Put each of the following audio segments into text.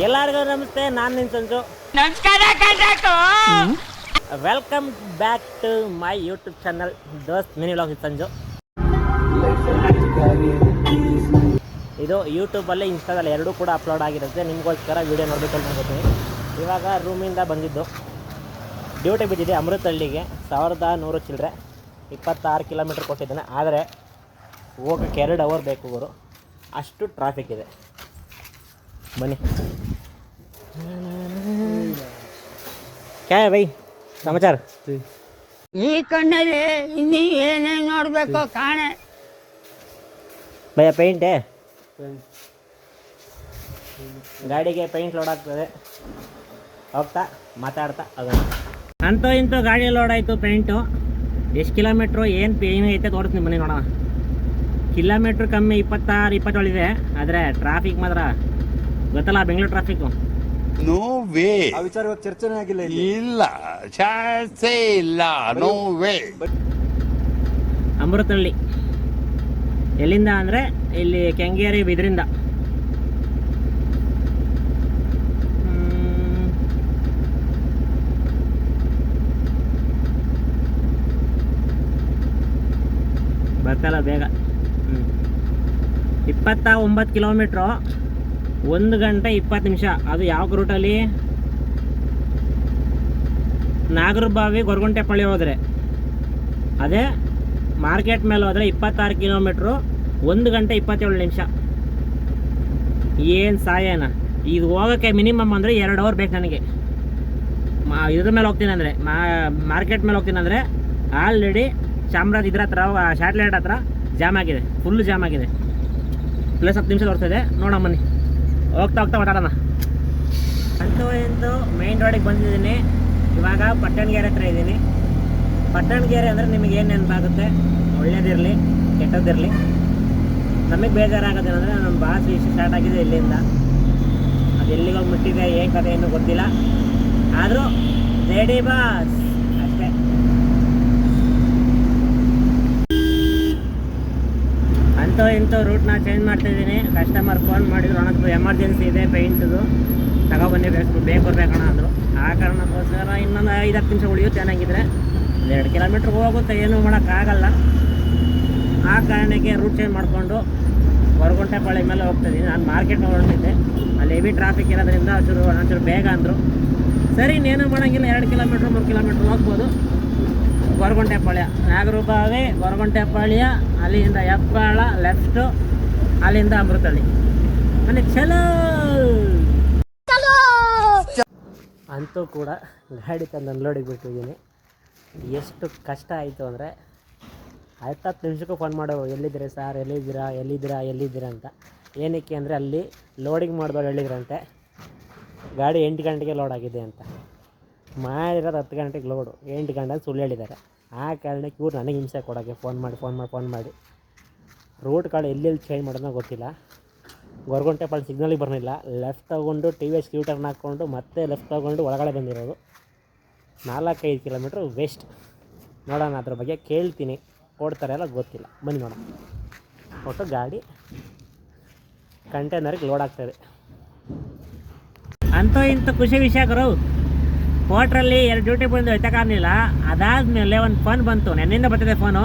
ಎಲ್ಲರಿಗೂ ನಮಸ್ತೆ ನಾನು ನಿನ್ Sanju. Welcome back to my YouTube channel ದೋಸ್ತ್ ಮಿನಿ ವ್ಲಾಗ್ ಸಂಜು. ಇದು ಯೂಟ್ಯೂಬಲ್ಲಿ ಇನ್ಸ್ಟಾದಲ್ಲಿ ಎರಡೂ ಕೂಡ ಅಪ್ಲೋಡ್ ಆಗಿರುತ್ತೆ. ನಿಮಗೋಸ್ಕರ ವೀಡಿಯೋ ನೋಡಬೇಕು ಅಂತ ಅನ್ಕೋತೀನಿ. ಇವಾಗ ರೂಮಿಂದ ಬಂದಿದ್ದು. ಡ್ಯೂಟಿ ಬಿದ್ದಿದೆ ಅಮೃತಹಳ್ಳಿಗೆ ಸಾವಿರದ ನೂರು ಚಿಲ್ಲರೆ ಇಪ್ಪತ್ತಾರು ಕಿಲೋಮೀಟ್ರ್ ಕೊಟ್ಟಿದ್ದಾನೆ. ಆದರೆ ಹೋಗೋಕ್ಕೆ ಎರಡು ಅವರ್ ಬೇಕು ಅವರು ಅಷ್ಟು ಟ್ರಾಫಿಕ್ ಇದೆ. ಬನ್ನಿ. ಕ್ಯಾ ಬೈ? ಸಮಾಚಾರ? ಈ ಕಣ್ಣಲ್ಲಿ ಇನ್ನೂ ಏನೇನು ನೋಡಬೇಕು ಕಾಣೆ. ಭಯ ಪೇಂಟೇ ಗಾಡಿಗೆ ಪೇಂಟ್ ಲೋಡ್ ಆಗ್ತದೆ. ಹೋಗ್ತಾ ಮಾತಾಡ್ತಾ ಅದನ್ನು ಅಂತೂ ಇಂತೂ ಗಾಡಿ ಲೋಡ್ ಆಯಿತು ಪೇಂಟು ಎಷ್ಟು ಕಿಲೋಮೀಟ್ರು ಏನು ಏನು ಐತೆ ತೋರಿಸ್ತೀನಿ ಬನ್ನಿ ನೋಡೋಣ. ಕಿಲೋಮೀಟ್ರ್ ಕಮ್ಮಿ ಇಪ್ಪತ್ತಾರು ಇಪ್ಪತ್ತೇಳಿದೆ ಆದರೆ ಟ್ರಾಫಿಕ್ ಮಾತ್ರ ಗೊತ್ತಲ್ಲ ಬೆಂಗಳೂರು ಟ್ರಾಫಿಕ್ ನೋ ವೇ ಆ ವಿಚಾರ ಇವಾಗ ಚರ್ಚೆನೇ ಆಗಿಲ್ಲ ಇಲ್ಲಿ. ಇಲ್ಲ. ಚಾನ್ಸೇ ಇಲ್ಲ. No way Amruthahalli. ಎಲ್ಲಿಂದ ಅಂದರೆ ಇಲ್ಲಿ ಕೆಂಗೇರಿ ಬಿದ್ರಿಂದ. ಬರ್ತಲ್ಲ ಬೇಗ. ಹ್ಮ್. ಇಪ್ಪತ್ತ ಒಂಬತ್ತು ಕಿಲೋಮೀಟ್ರು ಒಂದು ಗಂಟೆ ಇಪ್ಪತ್ತು ನಿಮಿಷ. ಅದು ಯಾವ ರೂಟಲ್ಲಿ ನಾಗರಬಾವಿ ಗೊರಗುಂಟೆಪಳ್ಳಿ ಹೋದರೆ. ಅದೇ ಮಾರ್ಕೆಟ್ ಮೇಲೆ ಹೋದರೆ ಇಪ್ಪತ್ತಾರು ಕಿಲೋಮೀಟ್ರು ಒಂದು ಗಂಟೆ ಇಪ್ಪತ್ತೇಳು ನಿಮಿಷ. ಏನು ಸಹಾಯನ ಇದು ಹೋಗೋಕ್ಕೆ ಮಿನಿಮಮ್ ಅಂದರೆ ಎರಡು ಅವರ್ ಬೇಕು ನನಗೆ. ಮಾ, ಇದ್ರ ಮೇಲೆ ಹೋಗ್ತೀನಿ ಅಂದರೆ ಮಾರ್ಕೆಟ್ ಮೇಲೆ ಹೋಗ್ತೀನಿ ಅಂದರೆ ಆಲ್ರೆಡಿ ಚಾಮ್ರಾಜ್ ಇದ್ರ ಹತ್ರ ಶಾಟ್ಲೈಟ್ ಹತ್ರ ಜಾಮ್ ಆಗಿದೆ. ಫುಲ್ ಜಾಮ್ ಆಗಿದೆ. ಪ್ಲಸ್ ಹತ್ತು ನಿಮಿಷ ತೋರಿಸ್ತಿದೆ ನೋಡೋಣ ಬನ್ನಿ. ಹೋಗ್ತಾ ಹೋಗ್ತಾ ಮಾತಾಡೋಣ. ಅಂತೂ ಇಂತು ಮೇನ್ ರೋಡಿಗೆ ಬಂದಿದ್ದೀನಿ. ಇವಾಗ ಪಟ್ಟಣಗೆರೆ ಹತ್ರ ಇದ್ದೀನಿ. ಪಟ್ಟಣಗೆರೆ ಅಂದರೆ ನಿಮಗೆ ಏನು ನೆನಪಾಗುತ್ತೆ? ಒಳ್ಳೇದಿರಲಿ, ಕೆಟ್ಟದ್ದಿರಲಿ. ನಮಗೆ ಬೇಜಾರಾಗೋದೇನಂದರೆ ನಮ್ಮ ಭಾಷೆ ಇಷ್ಟು ಸ್ಟಾರ್ಟ್ ಆಗಿದೆ ಇಲ್ಲಿಂದ. ಅದು ಎಲ್ಲಿಗೆ ಹೋಗಿ ಮುಟ್ಟಿದೆ ಏನು ಕಥೆ ಏನು ಗೊತ್ತಿಲ್ಲ. ಆದರೂ ರೆಡಿ ಬಾಸ್ ಅಷ್ಟೇ ಅಂತೂ ಇಂಥ ರೂಟ್ನ ಚೇಂಜ್ ಮಾಡ್ತಿದ್ದೀನಿ ಕಸ್ಟಮರ್ ಫೋನ್ ಮಾಡಿದ್ರು ಅನ್ನೋದು ಎಮರ್ಜೆನ್ಸಿ ಇದೆ ಪೇಂಟ್ದು ತಗೊಬನ್ನಿ ಬೇಕು ಬೇಕು ಬೇಕಣ ಅಂದರು. ಆ ಕಾರಣಕ್ಕೋಸ್ಕರ ಇನ್ನೊಂದು ಐದು ಹತ್ತು ನಿಮಿಷ ಉಳಿಯುತ್ತೆ ಚೆನ್ನಾಗಿದ್ದರೆ ಎರಡು ಕಿಲೋಮೀಟ್ರ್ ಹೋಗುತ್ತೆ, ಏನೂ ಮಾಡೋಕ್ಕಾಗಲ್ಲ. ಆ ಕಾರಣಕ್ಕೆ ರೂಟ್ ಚೇಂಜ್ ಮಾಡಿಕೊಂಡು ಹೊರಗುಂಟೆಪಾಳ್ಯ ಮೇಲೆ ಹೋಗ್ತಿದ್ದೀನಿ ನಾನು ಮಾರ್ಕೆಟ್ ಹೊರಟಿದ್ದೆ. ಅಲ್ಲಿ ಹೆವಿ ಟ್ರಾಫಿಕ್ ಇರೋದ್ರಿಂದ ಒಂಚೂರು ಒಂಚೂರು ಬೇಗ ಅಂದರು. ಸರಿ, ಇನ್ನೇನು ಮಾಡೋಂಗಿಲ್ಲ. ಎರಡು ಕಿಲೋಮೀಟ್ರ್ ಮೂರು ಕಿಲೋಮೀಟ್ರ್ ಹೋಗ್ಬೋದು. ಗೊರಗುಂಟೆಪಾಳ್ಯ ನಾಗರೂಬಾವಿ ಗೊರಗುಂಟೆಪಾಳ್ಯ ಅಲ್ಲಿಂದ ಹೆಬ್ಬಾಳ ಲೆಫ್ಟು ಅಲ್ಲಿಂದ ಅಮೃತಳ್ಳಿ. ಮನೆ ಚಲೋ! ಅಂತೂ ಕೂಡ ಗಾಡಿ ತಂದು ಅನ್ಲೋಡಿಗೆ ಬಿಟ್ಟಿದ್ದೀನಿ ಎಷ್ಟು ಕಷ್ಟ ಆಯಿತು ಅಂದರೆ ಹತ್ತತ್ತು ನಿಮಿಷಕ್ಕೂ ಫೋನ್ ಮಾಡೋ ಎಲ್ಲಿದ್ದೀರಿ ಸರ್ ಎಲ್ಲಿದ್ದೀರಾ ಎಲ್ಲಿದ್ದೀರಾ ಎಲ್ಲಿದ್ದೀರಾ ಅಂತ. ಏನಕ್ಕೆ ಅಂದರೆ ಅಲ್ಲಿ ಲೋಡಿಂಗ್ ಮಾಡಿದವ್ರು ಹೇಳಿದ್ರಂತೆ, ಗಾಡಿ ಎಂಟು ಗಂಟೆಗೆ ಲೋಡ್ ಆಗಿದೆ ಅಂತ. ಮಾಡಿರೋದು ಹತ್ತು ಗಂಟೆಗೆ ಲೋಡು ಎಂಟು ಗಂಟೆ ಸುಳ್ಳು ಹೇಳಿದ್ದಾರೆ. ಆ ಕಾರಣಕ್ಕೆ ಇವ್ರು ನನಗೆ ಹಿಂಸೆ ಕೊಡೋಕ್ಕೆ ಫೋನ್ ಮಾಡಿ ಫೋನ್ ಮಾಡಿ ಫೋನ್ ಮಾಡಿ. ರೂಟ್ ಕಾರ್ಡ್ ಎಲ್ಲೆಲ್ಲಿ ಚೇಂಜ್ ಮಾಡೋದನ್ನ ಗೊತ್ತಿಲ್ಲ. ಗೊರಗುಂಟೆಪಾಳ್ಯ ಸಿಗ್ನಲಿಗೆ ಬರಲಿಲ್ಲ. ಲೆಫ್ಟ್ ತೊಗೊಂಡು ಟಿ ವಿ ಎಸ್ ಕ್ಯೂಟರ್ನ ಹಾಕ್ಕೊಂಡು ಮತ್ತೆ ಲೆಫ್ಟ್ ತೊಗೊಂಡು ಒಳಗಡೆ ಬಂದಿರೋದು. ನಾಲ್ಕೈದು ಕಿಲೋಮೀಟ್ರ್ ವೇಸ್ಟ್ ನೋಡೋಣ ಅದ್ರ ಬಗ್ಗೆ ಕೇಳ್ತೀನಿ. ಕೊಡ್ತಾರೆ ಎಲ್ಲ ಗೊತ್ತಿಲ್ಲ. ಬನ್ನಿ ನೋಡೋಣ. ಒಟ್ಟು ಗಾಡಿ ಕಂಟೈನರ್ಗೆ ಲೋಡ್ ಆಗ್ತಾಯಿದೆ ಅಂತ ಇಂಥ ಖುಷಿ ವಿಷಯ ಗುರು ಕೋಟ್ರಲ್ಲಿ ಎರಡು ಡ್ಯೂಟಿ ಬಂದು ಎತ್ತಕ್ಕಾಗಲಿಲ್ಲ ಅದಾದಮೇಲೆ ಒಂದು ಫೋನ್ ಬಂತು. ನೆನ್ನಿಂದ ಬರ್ತಿದೆ ಫೋನು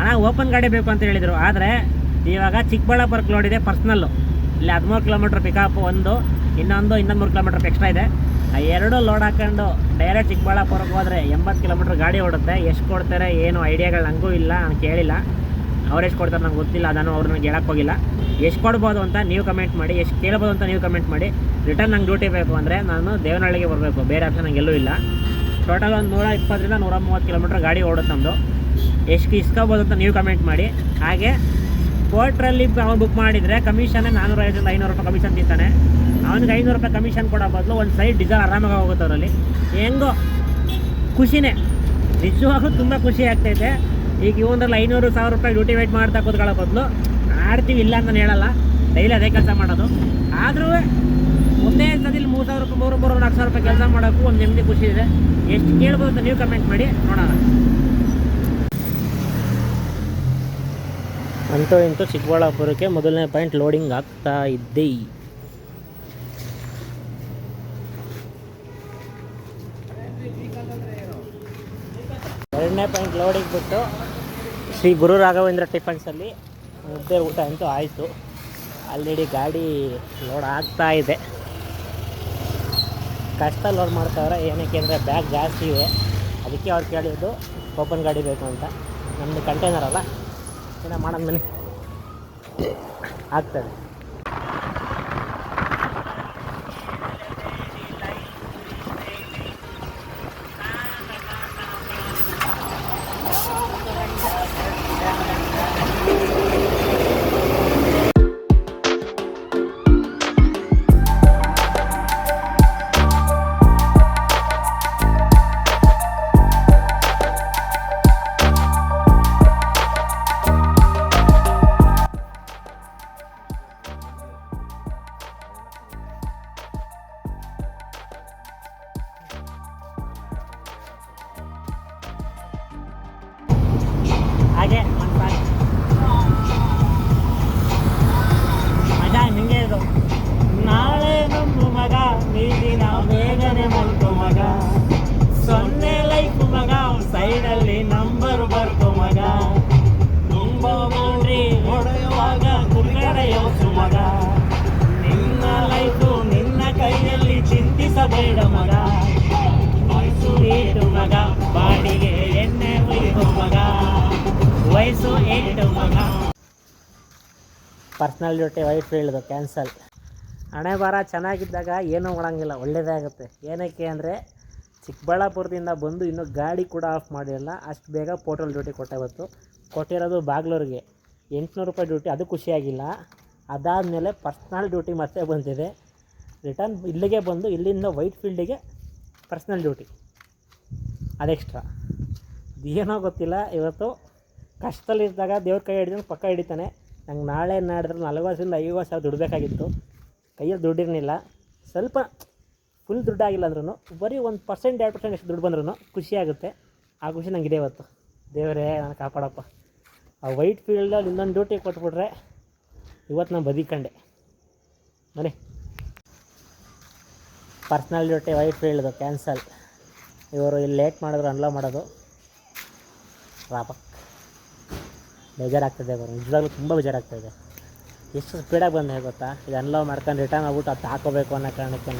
ಅಣ್ಣ ಓಪನ್ ಗಾಡಿ ಬೇಕು ಅಂತ ಹೇಳಿದರು. ಆದರೆ ಇವಾಗ ಚಿಕ್ಕಬಳ್ಳಾಪುರಕ್ಕೆ ಲೋಡ್ ಇದೆ ಪರ್ಸ್ನಲ್ಲು ಇಲ್ಲಿ ಹದಿಮೂರು ಕಿಲೋಮೀಟ್ರ್ ಪಿಕಪ್ ಒಂದು, ಇನ್ನೊಂದು ಇನ್ನೊಂದು ಮೂರು ಕಿಲೋಮೀಟ್ರ್ ಎಕ್ಸ್ಟ್ರಾ ಇದೆ. ಆ ಎರಡು ಲೋಡ್ ಹಾಕೊಂಡು ಡೈರೆಕ್ಟ್ ಚಿಕ್ಕಬಳ್ಳಾಪುರಕ್ಕೆ ಹೋದರೆ ಎಂಬತ್ತು ಕಿಲೋಮೀಟ್ರ್ ಗಾಡಿ ಓಡುತ್ತೆ. ಎಷ್ಟು ಕೊಡ್ತಾರೆ, ಏನು ಐಡಿಯಾಗಳು ನನಗೂ ಇಲ್ಲ, ನಾನು ಕೇಳಿಲ್ಲ. ಅವ್ರು ಎಷ್ಟು ಕೊಡ್ತಾರೆ ನಂಗೆ ಗೊತ್ತಿಲ್ಲ. ನಾನು ಅವ್ರು ನನಗೆ ಹೋಗಿಲ್ಲ. ಎಷ್ಟು ಕೊಡ್ಬೋದು ಅಂತ ನೀವು ಕಮೆಂಟ್ ಮಾಡಿ, ಎಷ್ಟು ಕೇಳ್ಬೋದು ಅಂತ ನೀವು ಕಮೆಂಟ್ ಮಾಡಿ. ರಿಟರ್ನ್ ನಂಗೆ ಡ್ಯೂಟಿ ಬೇಕು ಅಂದರೆ ನಾನು ದೇವನಹಳ್ಳಿಗೆ ಬರಬೇಕು. ಬೇರೆ ಆಪ್ಷನ್ ನಂಗೆ ಎಲ್ಲೂ ಇಲ್ಲ. ಟೋಟಲ್ ಒಂದು ನೂರ ಇಪ್ಪತ್ತರಿಂದ ನೂರ ಮೂವತ್ತು ಕಿಲೋಮೀಟ್ರ್ ಗಾಡಿ ಓಡುತ್ತೆ ನಮ್ಮದು ಎಷ್ಟು ಇಸ್ಕೋಬೋದು ಅಂತ ನೀವು ಕಮೆಂಟ್ ಮಾಡಿ. ಹಾಗೆ ಕೋರ್ಟ್ರಲ್ಲಿ ಅವನು ಬುಕ್ ಮಾಡಿದರೆ ಕಮಿಷನ್ನೇ ನಾನ್ನೂರೈವತ್ತರಿಂದ ಐನೂರು ರೂಪಾಯಿ ಕಮಿಷನ್ ತಿಂತಾನೆ. ಅವನಿಗೆ ಐನೂರು ರೂಪಾಯಿ ಕಮಿಷನ್ ಕೊಡೋ ಬದಲು ಒಂದು ಸೈಡ್ ಡಿಸೈರ್ ಆರಾಮಾಗಿ ಹೋಗುತ್ತೆ ಅವರಲ್ಲಿ. ಹೆಂಗೋ ಖುಷಿನೇ. ನಿಜವಾಗ್ಲೂ ತುಂಬ ಖುಷಿ ಆಗ್ತೈತೆ. ಈಗ ಇವನರಲ್ಲಿ ಐನೂರು ಸಾವಿರ ರೂಪಾಯಿ ಡ್ಯೂಟಿ ವೇಟ್ ಮಾಡ್ತಾ ಕೂತ್ಕೊಳ್ಳೋ ಬದಲು ಮಾಡ್ತೀವಿ, ಇಲ್ಲ ಅಂತ ಹೇಳಲ್ಲ. ಡೈಲಿ ಅದೇ ಕೆಲಸ ಮಾಡೋದು. ಆದರೂ ಒಂದೇ ಸದಿಲ್ ಮೂರು ಸಾವಿರ ರೂಪಾಯಿ, ಮೂರು ಮೂರು ನಾಲ್ಕು ಸಾವಿರ ರೂಪಾಯಿ ಕೆಲಸ ಮಾಡೋಕ್ಕೂ ಒಂದು ನೆಮ್ಮದಿ ಖುಷಿ ಇದೆ. ಎಷ್ಟು ಕೇಳ್ಬೋದು ಅಂತ ನೀವು ಕಮೆಂಟ್ ಮಾಡಿ, ನೋಡೋಣ. ಅಂತೂ ಇಂತೂ ಚಿಕ್ಕಬಳ್ಳಾಪುರಕ್ಕೆ ಮೊದಲನೇ ಪಾಯಿಂಟ್ ಲೋಡಿಂಗ್ ಆಗ್ತಾ ಇದ್ದೆ ಎರಡನೇ ಪಾಯಿಂಟ್ ಲೋಡಿಂಗ್ ಬಿಟ್ಟು ಶ್ರೀ ಗುರು ರಾಘವೇಂದ್ರ ಟಿಫನ್ಸಲ್ಲಿ ಮುದ್ದೆ ಊಟ ಅಂತೂ ಆಯಿತು. ಆಲ್ರೆಡಿ ಗಾಡಿ ಲೋಡ್ ಆಗ್ತಾ ಇದೆ. ಕಷ್ಟ ಲೋಡ್ ಮಾಡ್ತಾವ್ರೆ, ಏನಕ್ಕೆ ಅಂದರೆ ಬ್ಯಾಗ್ ಜಾಸ್ತಿ ಇವೆ ಅದಕ್ಕೆ ಅವ್ರು ಕೇಳಿದ್ದು ಓಪನ್ ಗಾಡಿ ಬೇಕು ಅಂತ. ನಮ್ಮದು ಕಂಟೈನರ್ ಅಲ್ಲ. ಏನೋ ಮಾಡೋಣ ಬನ್ನಿ ಆಗ್ತದೆ. ಮಗ. ನಿನ್ನ ಲೈಫು ನಿನ್ನ ಕೈಯಲ್ಲಿ ಚಿಂತಿಸಬೇಡ ಮಗ. ವಯಸ್ಸು ಏಟು ಮಗ, ಬಾಡಿಗೆ ಎಣ್ಣೆ ಉಯ್ಕೊ ಮಗ. ವಯಸ್ಸು ಏಟು ಮಗ. ಪರ್ಸ್ನಲ್ ಡ್ಯೂಟಿ ವೈಫ್ ಹೇಳಿದು ಕ್ಯಾನ್ಸಲ್ ಹಣೆ ಬರ ಚೆನ್ನಾಗಿದ್ದಾಗ ಏನೂ ಮಾಡೋಂಗಿಲ್ಲ ಒಳ್ಳೆಯದೇ ಆಗುತ್ತೆ. ಏನಕ್ಕೆ ಅಂದರೆ, ಚಿಕ್ಕಬಳ್ಳಾಪುರದಿಂದ ಬಂದು ಇನ್ನೂ ಗಾಡಿ ಕೂಡ ಆಫ್ ಮಾಡಿರಲ್ಲ, ಅಷ್ಟು ಬೇಗ ಪೋರ್ಟಲ್ ಡ್ಯೂಟಿ ಕೊಟ್ಟೆ ಬಂತು. ಕೊಟ್ಟಿರೋದು ಬಾಗ್ಲೂರಿಗೆ ಎಂಟುನೂರು ರೂಪಾಯಿ ಡ್ಯೂಟಿ ಅದು ಖುಷಿಯಾಗಿಲ್ಲ. ಅದಾದಮೇಲೆ ಪರ್ಸ್ನಲ್ ಡ್ಯೂಟಿ ಮತ್ತೆ ಬಂದಿದೆ. ರಿಟರ್ನ್ ಇಲ್ಲಿಗೆ ಬಂದು ಇಲ್ಲಿಂದ ವೈಟ್ ಫೀಲ್ಡಿಗೆ ಪರ್ಸ್ನಲ್ ಡ್ಯೂಟಿ ಅದೆಕ್ಸ್ಟ್ರಾ. ಏನೋ ಗೊತ್ತಿಲ್ಲ, ಇವತ್ತು ಕಷ್ಟದಲ್ಲಿದ್ದಾಗ ದೇವ್ರ ಕೈ ಹಿಡಿದ್ರೆ ಪಕ್ಕ ಹಿಡಿತಾನೆ. ನಂಗೆ ನಾಳೆ ನಾಡಿದ್ರೆ ನಲ್ವತ್ತರಿಂದ ಐವತ್ತು ಸಾವಿರ ದುಡ್ಬೇಕಾಗಿತ್ತು ಕೈಯಲ್ಲಿ ದುಡ್ಡಿರಲಿಲ್ಲ. ಸ್ವಲ್ಪ ಫುಲ್ ದುಡ್ಡಾಗಿಲ್ಲ ಅಂದ್ರೂ ಬರೀ ಒಂದು ಪರ್ಸೆಂಟ್ ಎರಡು ಪರ್ಸೆಂಟ್ ಎಷ್ಟು ದುಡ್ಡು ಬಂದ್ರೂ ಖುಷಿಯಾಗುತ್ತೆ ಆ ಖುಷಿ ನಂಗಿದೆ ಇವತ್ತು. ದೇವರೇ, ನಾನು ಕಾಪಾಡಪ್ಪ. ಆ ವೈಟ್ ಫೀಲ್ಡಲ್ಲಿ ಇನ್ನೊಂದು ಡ್ಯೂಟಿ ಕೊಟ್ಬಿಟ್ರೆ ಇವತ್ತು ನಾನು ಬದಿಕಂಡೆ. ಬನ್ನಿ. ಪರ್ಸ್ನಲ್ ಜೊತೆ ವೈಫ್ ಫೀಲ್ಡ್ದು ಕ್ಯಾನ್ಸಲ್ ಇವರು ಇಲ್ಲಿ ಲೇಟ್ ಮಾಡಿದ್ರು, ಅನ್ಲೋ ಮಾಡೋದು. ರಾಪಕ್ ಬೇಜಾರಾಗ್ತದೆ ಅವರು ನಿಜವಾಗ್ಲೂ ತುಂಬ ಬೇಜಾರಾಗ್ತಾಯಿದೆ ಎಷ್ಟು ಸ್ಪೀಡಾಗಿ ಬಂದೆ ಗೊತ್ತಾ? ಇದು ಅನ್ಲವ್ ಮಾಡ್ಕೊಂಡು ರಿಟರ್ನ್ ಆಗ್ಬಿಟ್ಟು ಅದು ಹಾಕೋಬೇಕು ಅನ್ನೋ ಕಾರಣಕ್ಕೆ